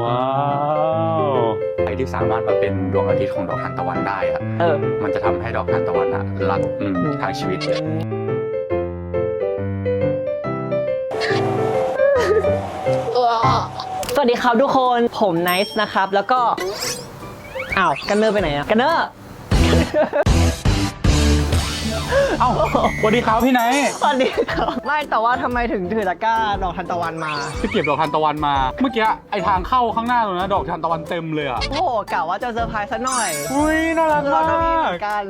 ว้าวใครที่สามารถมาเป็นดวงอาทิตย์ของดอกทานตะวันได้อะเออ มันจะทำให้ดอกทานตะวันอะรักอืมทางชีวิตเลยสวัสดีครับทุกคนผมไนซ์นะครับ แล้วก็อ้าวกันเนอร์ไปไหนอะกันเนอร์ เอ้าสวัสดีครับพี่ไนท์สวัสดีครับไม่แต่ว่าทำไมถึงถือตะกร้าดอกทานตะวันมาที่เก็บดอกทานตะวันมา เมื่อกี้ไอทางเข้าข้างหน้าตรงนั้นดอกทานตะวันเต็มเลยอะโอ้โหกะว่าจะเซอร์ไพรส์ซะหน่อยอุ้ยน่ารักคือเรามาก็มีเหมืก อนกัน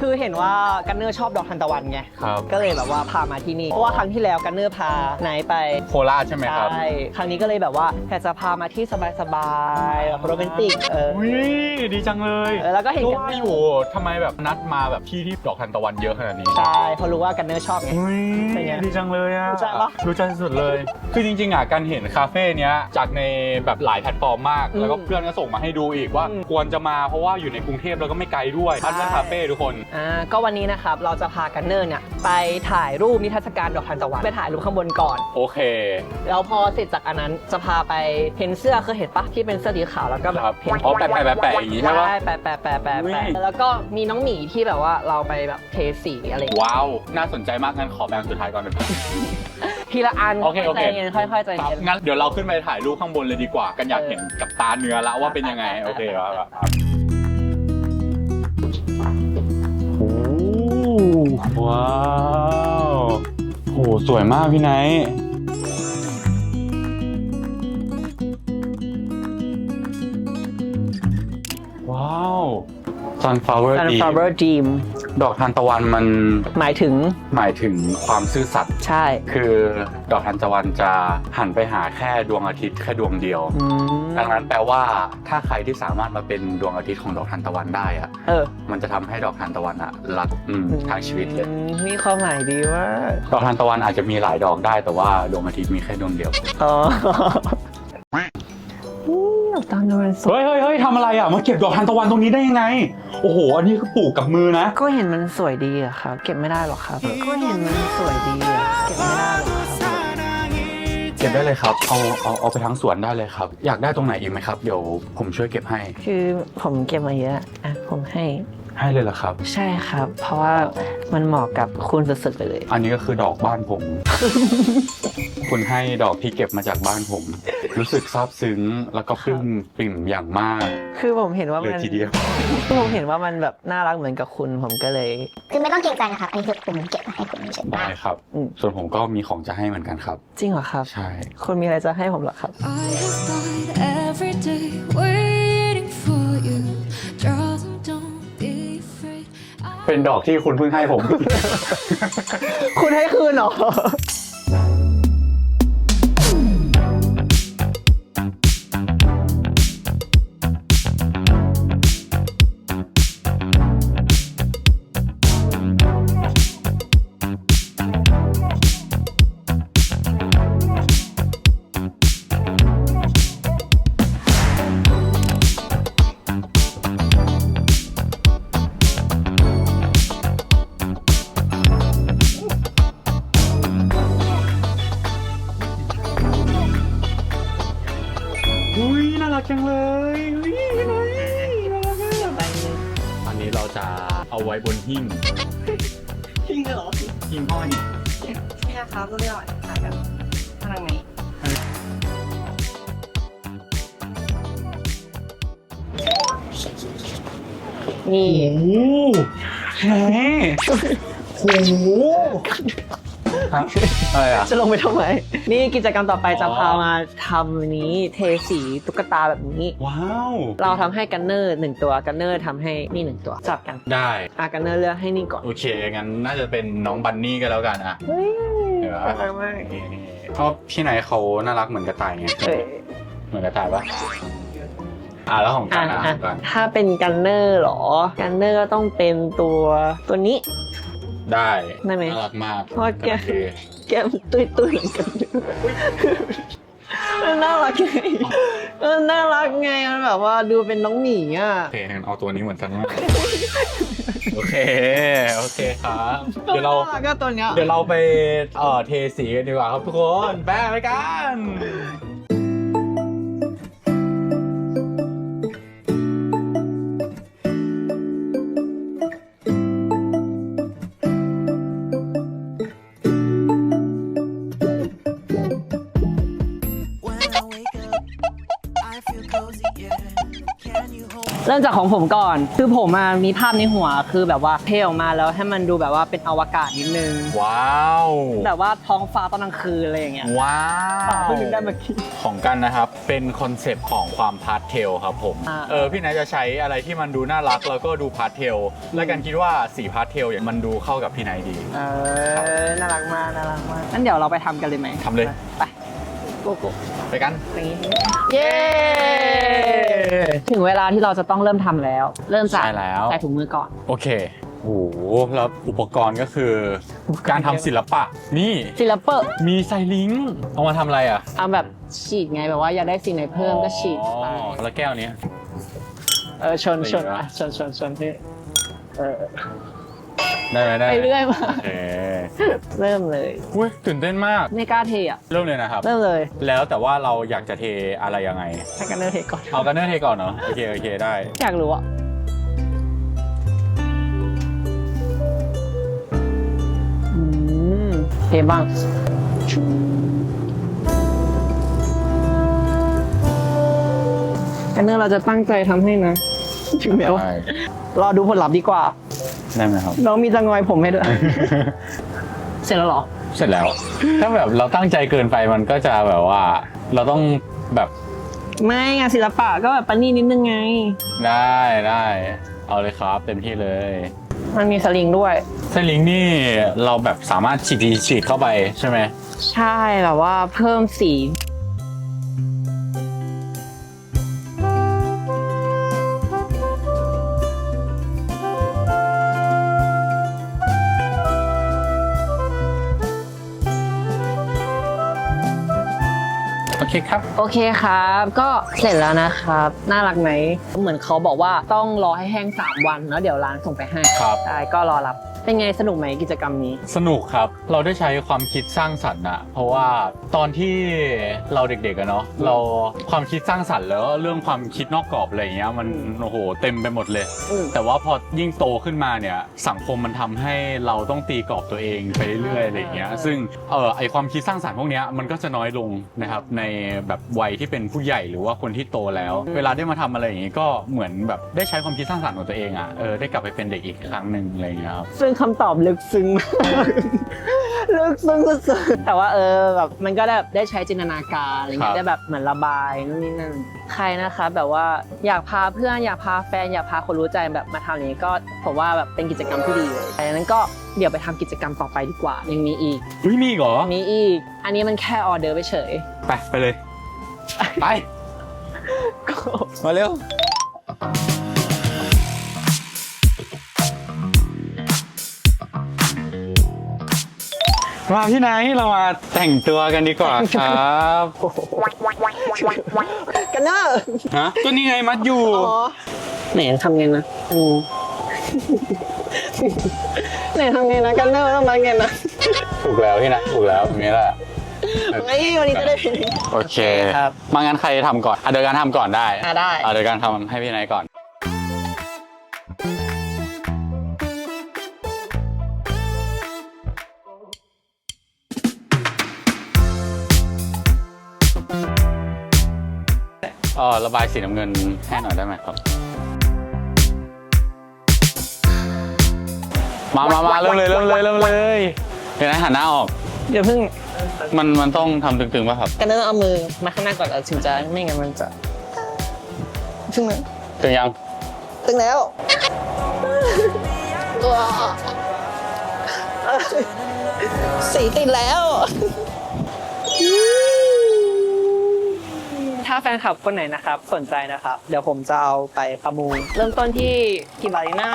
คือเห็นว่ากันเนอร์ชอบดอกทานตะวันไงครับ ก็เลยแบบว่าพามาที่นี่เพราะว่าครั้งที่แล้วกันเนอร์พาไนท์ไปโคราชใช่ไหมครับ ใช่ครั้งนี้ก็เลยแบบว่าอยากจะพามาที่สบายๆแบบโรแมนติกเออ อุ้ยดีจังเลยเออแล้วก็เห็นรู้กันว่าอยู่ทำไมแบบนัดมาแบบที่ที่ดอกทานตะวันเยอะขนาดนี้ ใช่เพราะรู้ว่ากันเนอร์ชอบไง อุ้ยเป็นไงดีจังเลยอะรู้จักปะรู้จักสุดเลย คือจริงๆอะการเห็นคาเฟ่เนี้ยจากในแบบหลายแพลตฟอร์มมาก อืมแล้วก็เพื่อนก็ส่งมาให้ดูอีกว่า อืมควรจะมาเพราะว่าอยู่ในกรุงเทพแล้วก็ไม่ไกลด้วยใช่ อันนั้นคาเฟ่ทุกคน อ่าก็วันนี้นะครับเราจะพากันเนอร์เนี่ยไปถ่ายรูปนิทรรศการดอกทานตะวันไปถ่ายรูปข้างบนก่อน โอเค แล้วพอเสร็จจากอันนั้นจะพาไปเห็นเสื้อเคยเห็นปะที่เป็นเสื้อสีขาวแล้วก็แบครับบเห็นอ๋อแปะแปะแปะแปะอย่างงี้ใช่ปะใช่แปะแปะแปะแปะอุ้ยแปะแล้วก็มีน้องหมีที่แบบว่าเราไปแบบเทสีอะไรอย่างเงี้ยว้าว น่าสนใจมากงั้นขอแบงค์สุดท้ายก่อนนะครับทีละอันโอเคโอเค ใจเย็นค่อยๆใจครับเย็น งั้นเดี๋ยวเราขึ้นไปถ่ายรูปข้างบนเลยดีกว่า กันอยากเออเห็นกับตาเนื้อแล้วว่าเป็นยังไง โอเคครับครับโอ้ว้าวโหสวยมากพี่ไนท์ว้าว sunflower ซันดีฟลาวเวอร์ ดีมดอกทานตะวันมันหมายถึงหมายถึงความซื่อสัตย์ใช่ คือดอกทานตะวันจะหันไปหาแค่ดวงอาทิตย์แค่ดวงเดียว อืมดังนั้นแปลว่าถ้าใครที่สามารถมาเป็นดวงอาทิตย์ของดอกทานตะวันได้อะเออมันจะทำให้ดอกทานตะวันอะรักอืมทางชีวิตเลย อืมมีความหมายดีว่าดอกทานตะวันอาจจะมีหลายดอกได้แต่ว่าดวงอาทิตย์มีแค่ดวงเดียว อ๋ออืมดอกตาลนวลสวยเฮ้ยเฮ้ยเฮ้ยทำอะไรอะมาเก็บดอกทานตะวันตรงนี้ได้ยังไง โอ้โห อันนี้คือปลูกกับมือนะ ก็เห็นมันสวยดีอะครับ เก็บไม่ได้หรอกครับ ก็เห็นมันสวยดีอะเก็บไม่ได้หรอกครับ เก็บได้เลยครับ เอาเอาเอาไปทั้งสวนได้เลยครับ อยากได้ตรงไหนอีกไหมครับ เดี๋ยวผมช่วยเก็บให้ คือผมเก็บมาเยอะอะผมให้ ให้เลยเหรอครับ ใช่ครับ เพราะว่ามันเหมาะกับคุณสุดๆไปเลย อันนี้ก็คือดอกบ้านผม คุณให้ดอกที่เก็บมาจากบ้านผม รู้สึกซาบซึ้งแล้วก็ปลื้มปริ่มอย่างมากคือผมเห็นว่าเลยมันทีเดียวคือผมเห็นว่ามันแบบน่ารักเหมือนกับคุณผมก็เลย คือไม่ต้องเกรงใจนะครับอันนี้คือผมเก็บมาให้คุณเฉยๆได้ครับ อืม ส่วนผมก็มีของจะให้เหมือนกันครับ จริงเหรอครับ ใช่ คุณมีอะไรจะให้ผมเหรอครับ I have died every day waiting for you. Darling, don't be afraid. I เป็นดอกที่คุณเพิ่งให้ผม คุณให้คืนเหรออุ้ หิ้งจริงเหรอหิ้งห้อยใช่ครับต้องเรียกว่าถ่ายกันทางไหนนี่ โอ้โหแหมโอ้โหฮะ อะไรอะ จะลงไปทำไม นี่กิจกรรมต่อไปจะอ๋อพามาทำอันนี้เทสีตุ๊กตาแบบนี้ ว้าว เราทำให้กันเนอร์หนึ่งตัวกันเนอร์ทำให้นี่หนึ่งตัวจับกันได้อากันเนอร์เลือกให้นี่ก่อน โอเค งั้นน่าจะเป็นน้องบันนี่ก็แล้วกันอะเฮ้ยเดี๋ยวน่ารักมากนี่เพราะพี่ไหนเขาน่ารักเหมือนกระต่ายไงเอ้ยเหมือนกระต่ายปะอ่าแล้วของกัอะนอะอะของกันถ้าเป็นกันเนอร์เหรอ กันเนอร์ก็ต้องเป็นตัวตัวนี้ ได้ได้ไหม น่ารักมากเพราะว่าแกโอเคแก้มตุ้ยตุ้ยเหมือนกันมันน่ารักไงมันน่ารักไงมันแบบว่าดูเป็นน้องหมีอะโอเคงั้นเอาตัวนี้เหมือนกันมากโอเค โอเคครับ เดี๋ยวเรา น่ารักก็ตัวเนี้ยเดี๋ยวเราไปเอ่อเทสีกันดีกว่าครับทุกคน แปะไปกัน เริ่มจากของผมก่อน คือผมอะมีภาพในหัวคือแบบว่าเทออกมาแล้วให้มันดูแบบว่าเป็นอวกาศนิดนึง ว้าวแบบว่าท้องฟ้าตอนกลางคืนอะไรอย่างเงี้ย ว้าเพิ่งนึกได้เมื่อกี้ของกันนะครับ เป็นคอนเซปต์ของความพาสเทลครับผม อ่า เออพี่นายจะใช้อะไรที่มันดูน่ารักแล้วก็ดูพาสเทล แล้วกันคิดว่าสีพาสเทลอย่างมันดูเข้ากับพี่นายดี เออน่ารักมากน่ารักมากงั้นเดี๋ยวเราไปทำกันเลยไหมทำเลย ไปโกโก้ไปกัน อย่างนี้ เย้ ถึงเวลาที่เราจะต้องเริ่มทำแล้ว เริ่มจากใช่แล้ว ใส่ถุงมือก่อน โอเคโอ้โหแล้วอุปกรณ์ก็คือ การทำศิลปะ นี่ ศิลปะมีไซลิงค์เอามาทำอะไรอะเอาแบบฉีดไงแบบว่าอยากได้สิ่งไหนเพิ่มก็ฉีดไปอ๋อแล้วแก้วเนี้ย เออชนชนไปเหรออะชนชนชนพี่เออ ได้ไหมได้หมไปเรื่อยมาโอเคเริ่มเลย อุ้ยตื่นเต้นมาก ไม่กล้าเทอะ เริ่มเลยนะครับ เริ่มเลยแล้วแต่ว่าเราอยากจะเทอะไรยังไง ให้กันเริ่มเทก่อน เอากันเนอร์เทก่อนเนาะโอเคโอเคได้ อยากรู้อะ อืมเทบ้าง กันเนอร์เราจะตั้งใจทำให้นะ ถึงแม้ว่าได้รอดูผลลัพธ์ดีกว่า ได้ไหมครับ น้องมีจะงอยผมให้ด้วย เสร็จแล้วเหรอ เสร็จแล้ว ถ้าแบบเราตั้งใจเกินไปมันก็จะแบบว่า เราต้องแบบไม่งานศิลปะก็แบบปานนี่นิดนึงไง ได้ได้ เอาเลยครับ เต็มที่เลยมันมีสลิงด้วยเส้นลิงก์นี่เราแบบสามารถฉีดฉีดเข้าไปใช่ไหม ใช่แบบว่าเพิ่มสี โอเคครับ ก็เสร็จแล้วนะครับ น่ารักไหมเหมือนเขาบอกว่าต้องรอให้แห้ง 3 วันแล้วเดี๋ยวร้านส่งไปให้ครับ ใช่ก็รอรับ เป็นไงสนุกไหมกิจกรรมนี้ สนุกครับ เราได้ใช้ความคิดสร้างสรรค์อะเพราะว่าตอนที่เราเด็กๆอะเนาะ เราความคิดสร้างสรรค์แล้วเรื่องความคิดนอกกรอบอะไรอย่างเงี้ยมันโอ้โหเต็มไปหมดเลย อืม แต่ว่าพอยิ่งโตขึ้นมาเนี่ยสังคมมันทำให้เราต้องตีกรอบตัวเองไปเรื่อยๆอะไรอย่างเงี้ย ซึ่งเออไอความคิดสร้างสรรค์พวกเนี้ยมันก็จะน้อยลงนะครับในแบบวัยที่เป็นผู้ใหญ่หรือว่าคนที่โตแล้ว เวลาได้มาทำอะไรอย่างงี้ก็เหมือนแบบได้ใช้ความคิดสร้างสรรค์ของตัวเองอะเออได้กลับไปเป็นเด็กอีกครั้งหนึ่งอะไรอย่างเงี้ยครับ ซึ่งคำตอบลึกซึ้งมากลึกซึ้งสุดๆแต่ว่าเออแบบมันก็ได้แบบได้ใช้จินตนาการอะไรครัเงี้บ ยได้แบบเหมือนระบายนู่นนี่นั่นใครนะคะ แบบว่าอยากพาเพื่อนอยากพาแฟนอยากพาคนรู้ใจแบบมาทำอย่างนี้ก็ผมว่าแบบเป็นกิจกรรมที่ดีเลยดังนั้นก็เดี๋ยวไปทำกิจกรรมต่อไปดีกว่ายังมีอีกเฮ้ยมีอีกเหรอมีอีก อันนี้มันแค่ออเดอร์ไปเฉย ไปไปเลย ไป มาเร็ว มาพี่ไนท์เรามาแต่งตัวกันดีกว่าครับกันเนอร์ฮะก็นี่ไงมัดอยู่ไหนทำไงนะอืมไหนทำไงนะกันเนอร์ต้องมาไงนะถูกแล้วพี่นะถูกแล้วอย่างนี้แหละ ไอ้วันนี้จะได้โอเคครับ มางั้นใครทำก่อนอะเดี๋ยวการทำก่อนได้อะได้ อะเดี๋ยวการทำให้พี่ไนท์ก่อน เออระบายสีน้ำเงินให้หน่อยได้ไหมครับ มามามาเริ่มเลยเริ่มเลยเริ่มเลย เดี๋ยวนะหันหน้าออกเดี๋ยวเพิ่ง มันมันต้องทำตึงๆป่ะครับกันเนอร์เอามือมาข้างหน้าก่อนแล้วถึงจะไม่งั้นมันจะถึงไหมตึงยังถึงแล้วว้าวสีติดแล้ว ถ้าแฟนคลับคนไหนนะครับ สนใจนะครับ เดี๋ยวผมจะเอาไปประมูล เริ่มต้นที่กี่บาทดีนะ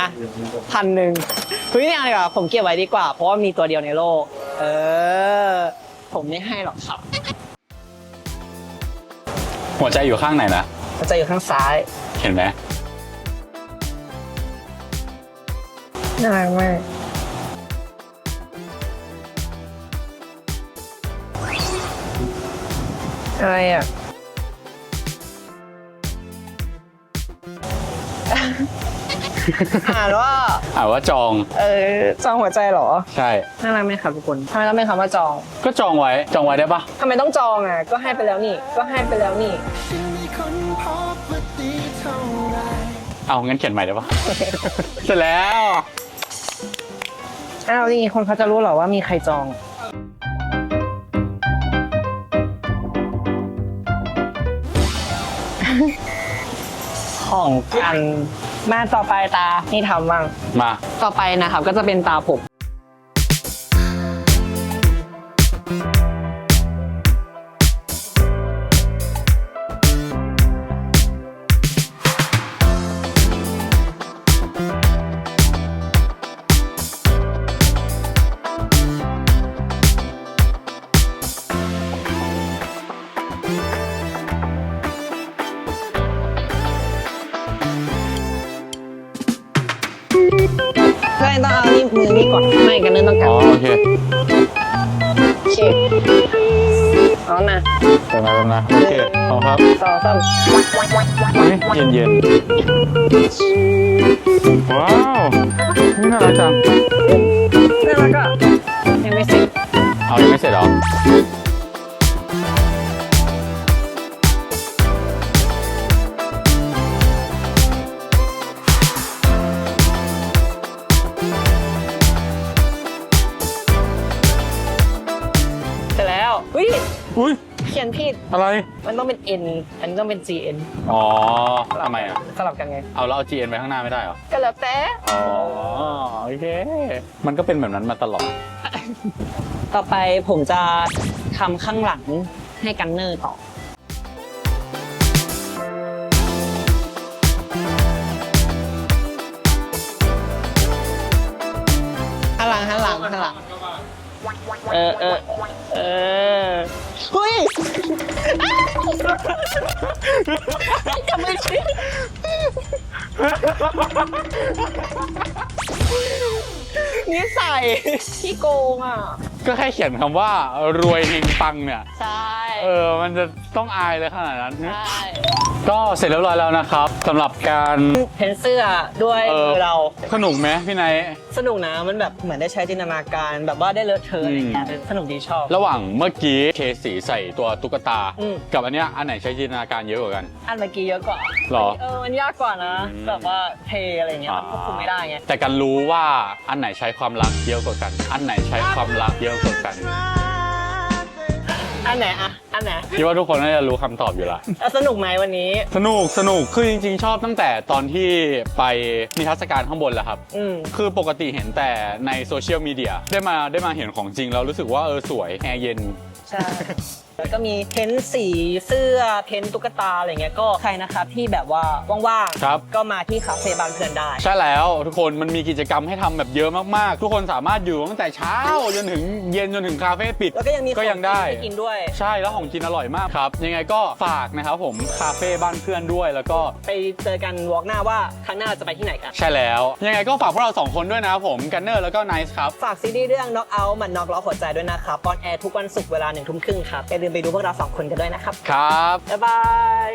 อะพันหนึ่งเฮ้ยนี่อะไรอะผมเก็บไว้ดีกว่า เพราะว่ามีตัวเดียวในโลก เออ ผมไม่ให้หรอกครับหัวใจอยู่ข้างไหนนะมันจะอยู่ข้างซ้าย เห็นไหมน่ารักมากอะไรอะ อ่านว่าอ่าว่าจอง เออจองหัวใจเหรอใช่ น่ารักไหมครับทุกคนทำไมต้องเป็นคำว่าจองก็จองไว้ จองไว้ได้ปะทำไมต้องจองอะก็ให้ไปแล้วนี่ ก็ให้ไปแล้วนี่ ฉันไม่ค้นพบว่าดีเท่าเอางั้นเขียนใหม่ได้ปะ เสร็จแล้ว อ้าวนี่คนเขาจะรู้เหรอว่ามีใครจอง ของกัน มาต่อไปตานี่ทำบ้างมา ต่อไปนะครับก็จะเป็นตาผม เอานะตรงนั้นตรงนั้นโอเคขอบคุณครับสองสามเย็นเย็นๆว้าวนี่น่ารักจังน่ารักอะยังไม่เสร็จเอายังไม่เสร็จเหรอ อุ้ยเขียนผิด อะไร มันต้องเป็น N อันนี้ต้องเป็น G N อ๋อทำไมอะ สลับกันไง เอาแล้วเอา GN ไปข้างหน้าไม่ได้เหรอ ก็แล้วแต่ อ๋อ โอเค มันก็เป็นแบบนั้นมาตลอด ต่อไปผมจะทำข้างหลังให้กันเนอร์ต่อ ข้างหลังข้างหลังข้างหลัง เออเออเออ เฮ้ยจะไม่ใช่นิสัยที่โกงอะ ก็แค่เขียนคำว่ารวยเฮงปังเนี่ย ใช่ เออ มันจะต้องอายเลยขนาดนั้น ใช่ก็เสร็จเรียบร้อยแล้วนะครับสำหรับการเพ้นเสื้อด้วยเออมือเรา สนุกไหมพี่ไนท์สนุกนะมันแบบเหมือนได้ใช้จินตนาการแบบว่าได้เลอะเทอะอะไรอย่างเงี้ยสนุกดีชอบ ระหว่างเมื่อกี้เคสีใส่ตัวตุ๊กตา อืม กับอันเนี้ยอันไหนใช้จินตนาการเยอะกว่ากัน อันเมื่อกี้เยอะกว่าหรอเออมันยากกว่านะ อืม แบบว่าเทอะไรอย่างเงี้ยมันควบคุมไม่ได้ไงแต่กันรู้ว่าอันไหนใช้ความรักเยอะกว่ากัน อันไหนใช้ความรักเยอะกว่ากัน อันไหนอะอันไหนคิดว่าทุกคนน่าจะรู้คำตอบอยู่ละ เออสนุกไหมวันนี้ สนุกสนุกคือจริง ๆ ชอบตั้งแต่ตอนที่ไปนิทรรศการข้างบนแหละครับ อืม คือปกติเห็นแต่ในโซเชียลมีเดียได้มาได้มาเห็นของจริงแล้วรู้สึกว่าเออสวยแอร์เย็น ใช่ แล้วก็มีเพ้นสีเสื้อเพ้นตุ๊กตาอะไรเงี้ยก็ใครนะครับที่แบบว่าว่างครับก็มาที่คาเฟ่บางเพื่อนได้ ใช่แล้วทุกคนมันมีกิจกรรมให้ทำแบบเยอะมากๆ ทุกคนสามารถอยู่ตั้งแต่เช้าจนถึงเย็นจนถึงคาเฟ่ปิดแล้วก็ยังมีก็ยังได้ของกินให้กินด้วย ใช่แล้วของกินอร่อยมากครับ ยังไงก็ฝากนะครับผมคาเฟ่บ้านเพื่อนด้วยแล้วก็ ไปเจอกันวอล์กหน้าว่าครั้งหน้าเราจะไปที่ไหนกัน ใช่แล้ว ยังไงก็ฝากพวกเราสองคนด้วยนะครับผมกันเนอร์แล้วก็ไนซ์ครับ ฝากซีรีส์เรื่อง Knock Out มันน็อกล้อหัวใจด้วยนะครับออนแอร์ทุกวันศุกร์เวลาหนึ่งทุ่มครึ่งครับอย่าลืมไปดูพวกเราสองคนกันด้วยนะครับ ครับ บ๊ายบาย